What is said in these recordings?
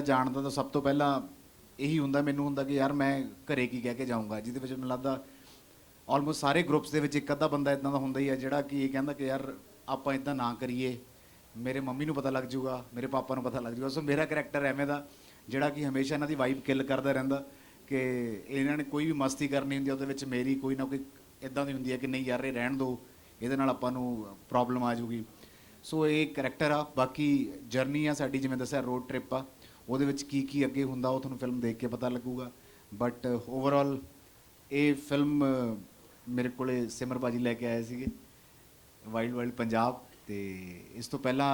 ਜਾਣਦਾ ਤਾਂ ਸਭ ਤੋਂ ਪਹਿਲਾਂ ਇਹੀ ਹੁੰਦਾ, ਮੈਨੂੰ ਹੁੰਦਾ ਕਿ ਯਾਰ ਮੈਂ ਘਰੇ ਕੀ ਕਹਿ ਕੇ ਜਾਊਂਗਾ? ਜਿਹਦੇ ਵਿੱਚ ਮੈਨੂੰ ਲੱਗਦਾ ਆਲਮੋਸਟ ਸਾਰੇ ਗਰੁੱਪਸ ਦੇ ਵਿੱਚ ਇੱਕ ਅੱਧਾ ਬੰਦਾ ਇਦਾਂ ਦਾ ਹੁੰਦਾ ਹੀ ਆ ਜਿਹੜਾ ਕਿ ਇਹ ਕਹਿੰਦਾ ਕਿ ਯਾਰ ਆਪਾਂ ਇਦਾਂ ਨਾ ਕਰੀਏ। ਮੇਰੇ ਮੰਮੀ ਨੂੰ ਪਤਾ ਲੱਗ ਜਾਊਗਾ, ਮੇਰੇ ਪਾਪਾ ਨੂੰ ਪਤਾ ਲੱਗ ਜਾਊਗਾ। ਸੋ ਮੇਰਾ ਕੈਰੈਕਟਰ ਐਵੇਂ ਦਾ, ਜਿਹੜਾ ਕਿ ਹਮੇਸ਼ਾ ਇਹਨਾਂ ਦੀ ਵਾਈਬ ਕਿਲ ਕਰਦਾ ਰਹਿੰਦਾ ਕਿ ਇਹਨਾਂ ਨੇ ਕੋਈ ਵੀ ਮਸਤੀ ਕਰਨੀ ਹੁੰਦੀ ਉਹਦੇ ਵਿੱਚ ਮੇਰੀ ਕੋਈ ਨਾ ਕੋਈ ਇਦਾਂ ਦੀ ਹੁੰਦੀ ਹੈ ਕਿ ਨਹੀਂ ਯਾਰ ਇਹ ਰਹਿਣ ਦਿਓ ਇਹਦੇ ਨਾਲ ਆਪਾਂ ਨੂੰ ਪ੍ਰੋਬਲਮ ਆ ਜਾਊਗੀ। ਸੋ ਇਹ ਕਰੈਕਟਰ ਆ, ਬਾਕੀ ਜਰਨੀ ਆ ਸਾਡੀ, ਜਿਵੇਂ ਦੱਸਿਆ ਰੋਡ ਟ੍ਰਿਪ ਆ। ਉਹਦੇ ਵਿੱਚ ਕੀ ਕੀ ਅੱਗੇ ਹੁੰਦਾ ਉਹ ਤੁਹਾਨੂੰ ਫਿਲਮ ਦੇਖ ਕੇ ਪਤਾ ਲੱਗੂਗਾ। ਬਟ ਓਵਰਆਲ uh, ਇਹ ਫਿਲਮ ਮੇਰੇ ਕੋਲੇ ਸਿਮਰ ਬਾਜੀ ਲੈ ਕੇ ਆਏ ਸੀਗੇ ਵਾਈਲਡ ਵਾਈਲਡ ਪੰਜਾਬ ਤੇ ਇਸ ਤੋਂ ਪਹਿਲਾਂ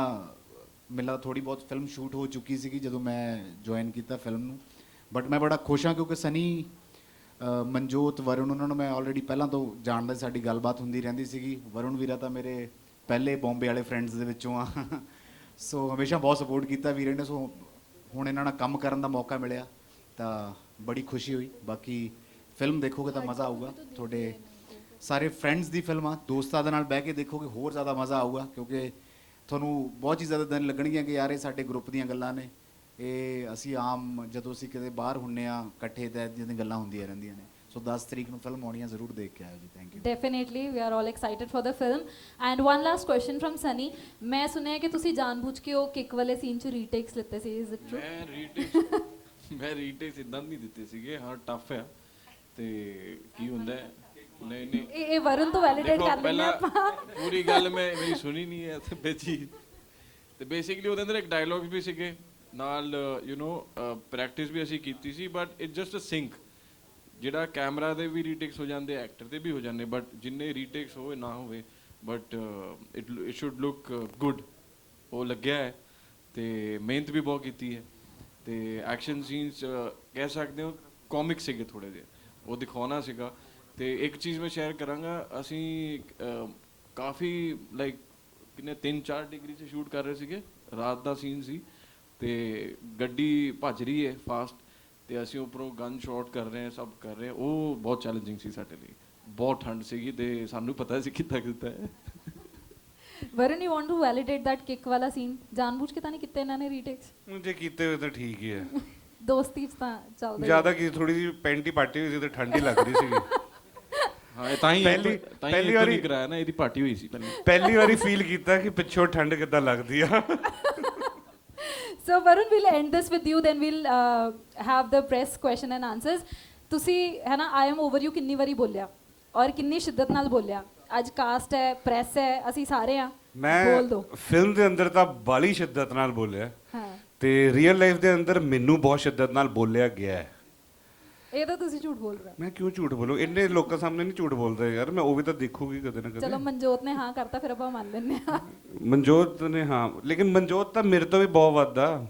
ਮੇਰਾ ਥੋੜੀ ਬਹੁਤ ਫਿਲਮ ਸ਼ੂਟ ਹੋ ਚੁੱਕੀ ਸੀਗੀ ਜਦੋਂ ਮੈਂ ਜੁਆਇਨ ਕੀਤਾ ਫਿਲਮ ਨੂੰ। ਬਟ ਮੈਂ ਬੜਾ ਖੁਸ਼ ਹਾਂ ਕਿਉਂਕਿ ਸਨੀ ਮਨਜੋਤ ਵਰੁਣ ਉਹਨਾਂ ਨੂੰ ਮੈਂ ਆਲਰੇਡੀ ਪਹਿਲਾਂ ਤੋਂ ਜਾਣਦਾ ਸੀ, ਸਾਡੀ ਗੱਲਬਾਤ ਹੁੰਦੀ ਰਹਿੰਦੀ ਸੀਗੀ। ਵਰੁਣ ਵੀਰਾ ਤਾਂ ਮੇਰੇ ਪਹਿਲੇ ਬੰਬੇ ਵਾਲੇ ਫਰੈਂਡਸ ਦੇ ਵਿੱਚੋਂ ਆ। ਸੋ ਹਮੇਸ਼ਾ ਬਹੁਤ ਸਪੋਰਟ ਕੀਤਾ ਵੀਰੇ ਨੇ। ਸੋ ਹੁਣ ਇਹਨਾਂ ਨਾਲ ਕੰਮ ਕਰਨ ਦਾ ਮੌਕਾ ਮਿਲਿਆ, ਤਾਂ ਬੜੀ ਖੁਸ਼ੀ ਹੋਈ। ਬਾਕੀ ਫਿਲਮ ਦੇਖੋਗੇ ਤਾਂ ਮਜ਼ਾ ਆਊਗਾ। ਤੁਹਾਡੇ ਸਾਰੇ ਫਰੈਂਡਸ ਦੀ ਫਿਲਮ ਆ। ਦੋਸਤਾਂ ਦੇ ਨਾਲ ਬਹਿ ਕੇ ਦੇਖੋਗੇ, ਹੋਰ ਜ਼ਿਆਦਾ ਮਜ਼ਾ ਆਊਗਾ, ਕਿਉਂਕਿ ਤੁਹਾਨੂੰ ਬਹੁਤ ਹੀ ਜ਼ਿਆਦਾ ਦਿਨ ਲੱਗਣਗੀਆਂ ਕਿ ਯਾਰ ਇਹ ਸਾਡੇ ਗਰੁੱਪ ਦੀਆਂ ਗੱਲਾਂ ਨੇ। ਇਹ ਅਸੀਂ ਆਮ ਜਦੋਂ ਅਸੀਂ ਕਿਤੇ ਬਾਹਰ ਹੁੰਨੇ ਆ, ਇਕੱਠੇ ਤਾਂ ਇਦਾਂ ਦੀਆਂ ਗੱਲਾਂ ਹੁੰਦੀਆਂ ਰਹਿੰਦੀਆਂ ਨੇ। ਸੋ 10 ਤਰੀਕ ਨੂੰ ਫਿਲਮ ਆਉਣੀ ਹੈ ਜ਼ਰੂਰ ਦੇਖ ਕੇ ਆਇਓ ਜੀ thank you definitely we are all excited for the film and one last question from Sunny ਮੈਂ ਸੁਣਿਆ ਕਿ ਤੁਸੀਂ ਜਾਣਬੁੱਝ ਕੇ ਉਹ ਕਿੱਕ ਵਾਲੇ ਸੀਨ 'ਚ ਰੀਟੇਕਸ ਲਿੱਤੇ ਸੀ ਇਜ਼ ਇਟ ਟਰੂ ਮੈਂ ਰੀਟੇਕਸ ਮੈਂ ਰੀਟੇਕਸ ਇਦਾਂ ਨਹੀਂ ਦਿੱਤੇ ਸੀਗੇ ਹਾਂ ਟਫ ਆ। ਤੇ ਕੀ ਹੁੰਦਾ? ਹੈ ਨਹੀਂ ਨਹੀਂ। ਇਹ ਇਹ ਵਰੁਣ ਤੋਂ ਵੈਲੀਡੇਟ ਕਰ ਲੈਂਦੇ ਆਪਾਂ। ਪੂਰੀ ਗੱਲ ਮੈਂ ਮੇਰੀ ਸੁਣੀ ਨਹੀਂ ਹੈ ਤੇ ਬੇਚੀ ਤੇ ਬੇਸਿਕਲੀ ਉਹਦੇ ਅੰਦਰ ਇੱਕ ਡਾਇਲੌਗ ਵੀ ਸੀਗੇ। ਨਾਲ ਯੂ نو ਪ੍ਰੈਕਟਿਸ ਵੀ ਅਸੀਂ ਕੀਤੀ ਸੀ but it just a sync ਜਿਹੜਾ ਕੈਮਰਾ ਦੇ ਵੀ ਰੀਟੇਕਸ ਹੋ ਜਾਂਦੇ, ਐਕਟਰ ਦੇ ਵੀ ਹੋ ਜਾਂਦੇ ਬਟ ਜਿੰਨੇ ਰੀਟੇਕਸ ਹੋਵੇ ਨਾ ਹੋਵੇ but it it should look good ਉਹ ਲੱਗਿਆ ਹੈ ਤੇ ਮਿਹਨਤ ਵੀ ਬਹੁਤ ਕੀਤੀ ਹੈ ਤੇ ਐਕਸ਼ਨ ਸੀਨਸ ਕਹਿ ਸਕਦੇ ਹੋ ਕਾਮਿਕ ਸੀਗੇ ਥੋੜੇ ਜਿਹੇ। ਉਹ ਦਿਖਾਉਣਾ ਸੀਗਾ ਤੇ ਇੱਕ ਚੀਜ਼ ਮੈਂ ਸ਼ੇਅਰ ਕਰਾਂਗਾ, ਅਸੀਂ ਕਾਫੀ ਲਾਈਕ ਕਿੰਨੇ 3-4 ਡਿਗਰੀ 'ਚ ਸ਼ੂਟ ਕਰ ਰਹੇ ਸੀਗੇ, ਰਾਤ ਦਾ ਸੀਨ ਸੀ ਤੇ ਗੱਡੀ ਭੱਜ ਰਹੀ ਹੈ ਫਾਸਟ ਤੇ ਅਸੀਂ ਉੱਪਰੋਂ ਗਨ ਸ਼ਾਟ ਕਰ ਰਹੇ ਹਾਂ ਸਭ ਕਰ ਰਹੇ ਹਾਂ। ਉਹ ਬਹੁਤ ਚੈਲੰਜਿੰਗ ਸੀ ਸਾਡੇ ਲਈ। ਬਹੁਤ ਠੰਡ ਸੀਗੀ ਤੇ ਸਾਨੂੰ ਪਤਾ ਸੀ ਕਿੱਦਾਂ ਕੀਤਾ ਹੈ। Varun you want to validate that kick ਵਾਲਾ ਸੀਨ ਜਾਣਬੁੱਝ ਕੇ ਤਾਂ ਨਹੀਂ ਕੀਤੇ ਇਹਨਾਂ ਨੇ ਰੀਟੇਕਸ ਜੇ ਕੀਤੇ ਹੋਏ ਤਾਂ ਠੀਕ ਹੀ ਹੈ। ਦੋਸਤੀ ਚ ਤਾਂ ਚੱਲਦਾ ਹੀ ਜ਼ਿਆਦਾ ਕੀ ਥੋੜੀ ਜਿਹੀ ਪੈਂਟੀ ਪਾਟੀ ਹੋਈ ਸੀ ਤੇ ਠੰਡੀ ਲੱਗ ਰਹੀ ਸੀਗੀ। ਹਾਂ ਇਹ ਤਾਂ ਹੀ ਪਹਿਲੀ- ਤਾਂ ਹੀ ਪਹਿਲੀ ਪਹਿਲੀ ਵਾਰੀ- ਵਾਰੀ ਕਰਾਇਆ ਨਾ ਇਹਦੀ ਪਾਰਟੀ ਹੋਈ ਸੀ ਪਹਿਲਾਂ। ਪਹਿਲੀ ਵਾਰੀ ਫੀਲ ਕੀਤਾ ਕਿ ਪਿੱਛੋਂ ਠੰਡ ਕਿੱਦਾਂ ਲੱਗਦੀ ਆ। So Varun, we'll end this with you. Then we'll uh, have the press question and answers. ਤੁਸੀਂ ਹੈ ਨਾ ਆਈ ਐਮ ਓਵਰ ਯੂ ਕਿੰਨੀ ਵਾਰੀ ਬੋਲਿਆ ਔਰ ਕਿੰਨੀ ਸ਼ਿੱਦਤ ਨਾਲ ਬੋਲਿਆ ਅੱਜ ਕਾਸਟ ਹੈ ਪ੍ਰੈਸ ਹੈ ਅਸੀਂ ਸਾਰੇ ਆ ਮੈਂ ਬੋਲ ਦੋ ਫਿਲਮ ਦੇ ਅੰਦਰ ਤਾਂ ਬਾਲੀ ਸ਼ਿੱਦਤ ਨਾਲ ਬੋਲਿਆ ਹਾਂ ਤੇ ਰੀਅਲ ਲਾਈਫ ਦੇ ਅੰਦਰ ਮੈਨੂੰ ਬਹੁਤ ਸ਼ਿੱਦਤ ਨਾਲ ਬੋਲਿਆ ਗਿਆ ਹੈ ਇਹ ਤਾਂ ਤੁਸੀਂ ਝੂਠ ਬੋਲ ਰਹੇ ਹੋ। ਮੈਂ ਕਿਉਂ ਝੂਠ ਬੋਲੂ? ਇੰਨੇ ਲੋਕਾਂ ਸਾਹਮਣੇ ਨਹੀਂ ਝੂਠ ਬੋਲਦਾ ਯਾਰ ਮੈਂ ਉਹ ਵੀ ਤਾਂ ਦੇਖੂਗੀ ਕਦੇ ਨਾ ਚਲੋ ਕਦੇ ਮਨਜੋਤ ਨੇ ਹਾਂ ਕਰਤਾ ਫਿਰ ਆਪਾਂ ਮੰਨ ਲੈਂਦੇ ਆ ਮਨਜੋਤ ਨੇ ਹਾਂ ਲੇਕਿਨ ਮਨਜੋਤ ਤਾਂ ਮੇਰੇ ਤੋਂ ਵੀ ਬਹੁਤ ਵੱਧ ਆ।